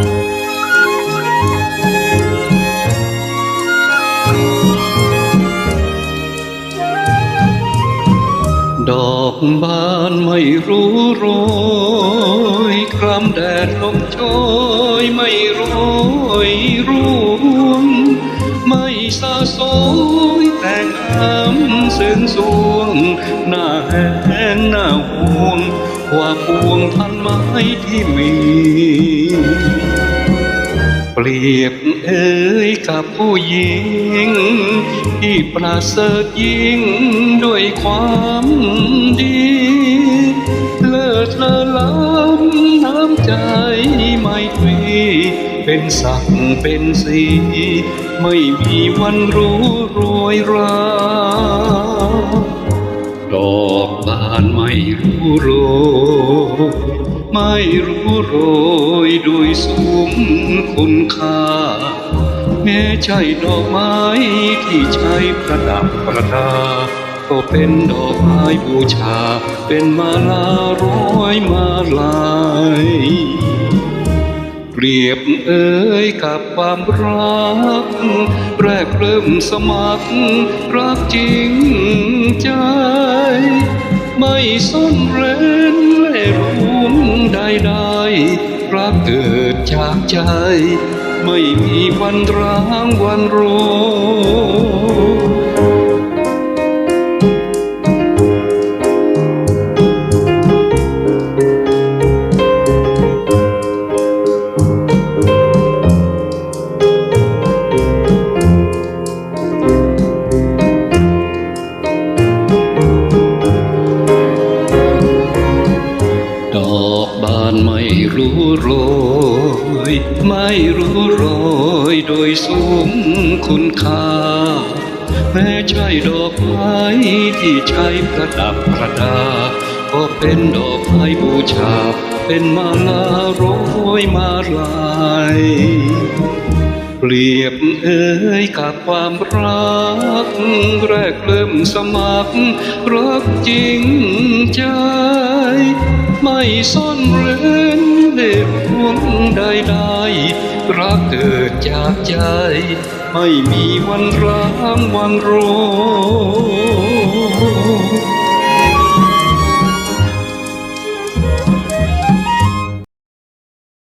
ดอกบานไม่รู้โรยครำแดดลมโชยไม่โรยร่วง ไม่สาสยแต่งามเส้นสวง หน้าแห้งหน้าห่วง ว่าพวงทันไม้ที่มี เปรียบเอ่ยกับผู้หญิง ที่ประเสริฐยิ่งด้วยความดี เลิศเลอล้ำน้ำใจไม่ตรีเป็นสักเป็นสี ไม่มีวันรู้โรยรา อกบานไม่รู้โรยไม่รู้โรยด้วยสูงคุณค่า แม้ใช่ดอกไม้ที่ใช้ประดับประดา ก็เป็นดอกไม้บูชา เป็นมาลาร้อยมาลายเปรียบเอ่ยกับความรัก แรกเริ่มสมัครรักจริงใจ ไม่ซ่อนเร้นเล่รุมใดๆรักเกิดจากใจ ไม่มีวันร้างวันรู้านไม่รู้โรย ไม่รู้โรยโดยสูงคุณค่า แม้ใช่ดอกไม้ที่ใช้ประดับประดา ก็เป็นดอกไม้บูชา เป็นมาลาร้อยมาลายเปรียบเอ่ยกับความรัก แรกเริ่มสมัครรักจริงใจ ไม่ซ่อนเร้นเล่หวงใดๆรักเกิดจากใจ ไม่มีวันร้างวันโรย